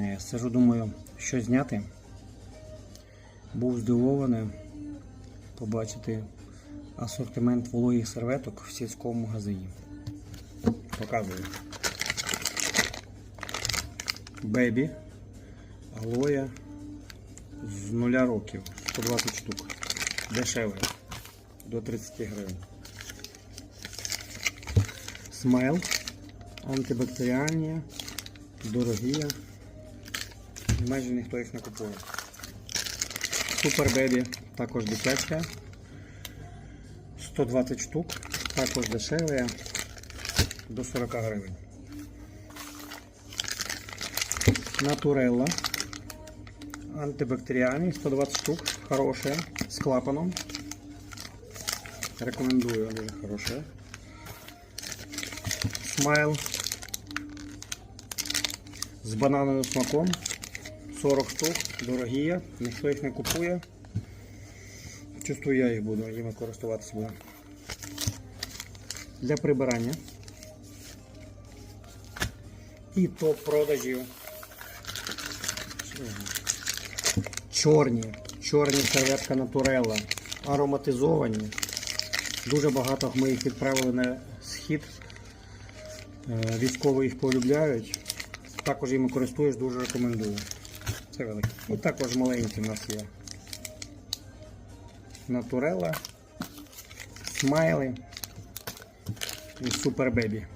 Е, Сижу, думаю, що зняти. Був здивований побачити асортимент вологих серветок в сільському магазині. Показую. Бебі, алоя з нуля років, 120 штук. Дешеве, до 30 гривень. Смайл, антибактеріальні, дорогі. Майже ніхто їх не купує. Супер Бебі, також дитяча. 120 штук, також дешеве, до 40 гривень. Натурелла. Антибактеріальний, 120 штук, хороше, з клапаном. Рекомендую, дуже хороше. Смайл з банановим смаком. 40 штук, дорогі, є, ніхто їх не купує. Чувствую, я їх буду, їми користуватися буду. Для прибирання. І топ продажів. Чорні, чорні серветка натурелла, ароматизовані. Дуже багато ми їх відправили на схід. Е, Військові їх полюбляють. Також їми користуюсь, дуже рекомендую. Це велике. І також маленькі у нас є. Натурела, смайли і супер бебі.